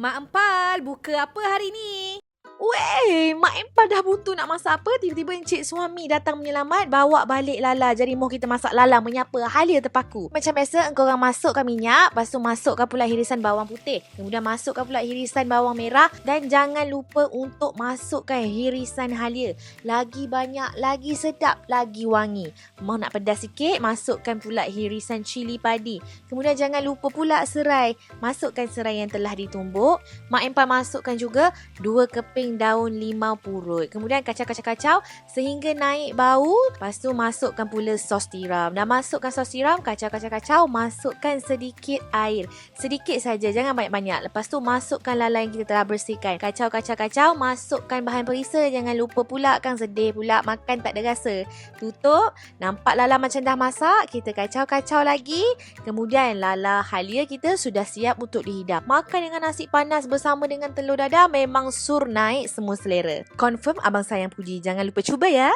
Mak Empal, buka apa hari ni? Weh, Mak Empal dah butuh nak masak apa? Tiba-tiba Encik suami datang menyelamat, bawa balik lala. Jadi mau kita masak lala menyapa halia terpaku. Macam biasa, engkau orang masukkan minyak, lepas tu masukkan pula hirisan bawang putih. Kemudian masukkan pula hirisan bawang merah dan jangan lupa untuk masukkan hirisan halia. Lagi banyak, lagi sedap, lagi wangi. Mau nak pedas sikit, masukkan pula hirisan cili padi. Kemudian jangan lupa pula serai. Masukkan serai yang telah ditumbuk. Mak Empal masukkan juga dua keping daun limau purut. Kemudian kacau-kacau-kacau sehingga naik bau. Lepas tu masukkan pula sos tiram. Dah masukkan sos tiram, kacau-kacau-kacau, masukkan sedikit air. Sedikit saja, jangan banyak-banyak. Lepas tu masukkan lala yang kita telah bersihkan. Kacau-kacau-kacau, masukkan bahan perisa. Jangan lupa pula kan sedih pula makan tak ada rasa. Tutup, nampak lala macam dah masak. Kita kacau-kacau lagi. Kemudian lala halia kita sudah siap untuk dihidap. Makan dengan nasi panas bersama dengan telur dadah memang sur naik semua selera. Confirm abang sayang puji. Jangan lupa cuba ya.